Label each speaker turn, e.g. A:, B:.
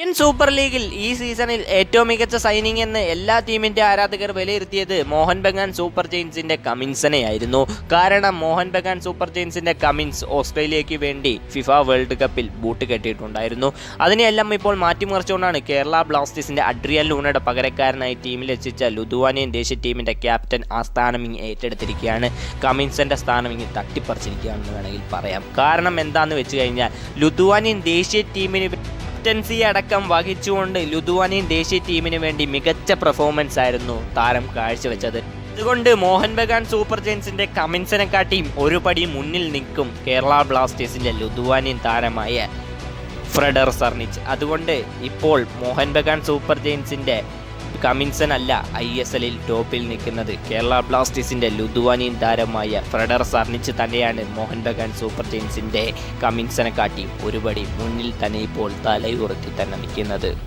A: Indian super ലീഗിൽ ഈ സീസണിൽ ഏറ്റവും മികച്ച സൈനിങ് എന്ന് എല്ലാ ടീമിന്റെ ആരാധകർ വിലയിരുത്തിയത് മോഹൻ ബഗാൻ സൂപ്പർ ജെയിൻസിന്റെ കമിൻസിനെയായിരുന്നു കാരണം മോഹൻ ബഗാൻ സൂപ്പർ ജെയിൻസിന്റെ കമിൻസ് ഓസ്ട്രേലിയയ്ക്ക് വേണ്ടി ഫിഫ വേൾഡ് കപ്പിൽ ബൂട്ട് കെട്ടിയിട്ടുണ്ടായിരുന്നു. അതിനെയെല്ലാം ഇപ്പോൾ മാറ്റിമറിച്ചുകൊണ്ടാണ് കേരള ബ്ലാസ്റ്റേഴ്സിന്റെ അഡ്രിയൽ ലൂണയുടെ പകരക്കാരനായി ടീമിൽ എത്തിച്ച ലുധുവാനിയൻ ദേശീയ ടീമിന്റെ ക്യാപ്റ്റൻ ആ സ്ഥാനം ഇങ്ങ് ഏറ്റെടുത്തിരിക്കുകയാണ്. കമിൻസിന്റെ സ്ഥാനം ഇങ്ങ് തട്ടിപ്പറിച്ചിരിക്കുകയാണെന്ന് വേണമെങ്കിൽ പറയാം. കാരണം എന്താണെന്ന് വെച്ച് കഴിഞ്ഞാൽ ലുധുവാനിയൻ ദേശീയ ടീമിന് ക്യാപ്റ്റൻസി അടക്കം വഹിച്ചുകൊണ്ട് ലുധുവാനിയൻ ദേശീയ ടീമിന് വേണ്ടി മികച്ച പെർഫോമൻസ് ആയിരുന്നു താരം കാഴ്ചവെച്ചത്. അതുകൊണ്ട് മോഹൻ ബഗാൻ സൂപ്പർ ജെയിൻസിന്റെ കമിൻസിനെക്കാട്ടിയും ഒരു പടി മുന്നിൽ നിൽക്കും കേരള ബ്ലാസ്റ്റേഴ്സിന്റെ ലുധുവാനിയൻ താരമായ ഫ്രെഡർ സർണിച്ച്. അതുകൊണ്ട് ഇപ്പോൾ മോഹൻ ബഗാൻ സൂപ്പർ ജെയിൻസിന്റെ കമിൻസൺ അല്ല ഐ എസ് എല്ലിൽ ടോപ്പിൽ നിൽക്കുന്നത്. കേരള ബ്ലാസ്റ്റേഴ്സിന്റെ ലുധുവാനിയൻ താരമായ ഫ്രെഡർ സർണിച്ച് തന്നെയാണ് മോഹൻ ബഗാൻ സൂപ്പർ ജെയിൻസിന്റെ കമിൻസനെ കാട്ടി ഒരുപടി മുന്നിൽ തന്നെ ഇപ്പോൾ തലയുറത്തി തന്നെ നിൽക്കുന്നത്.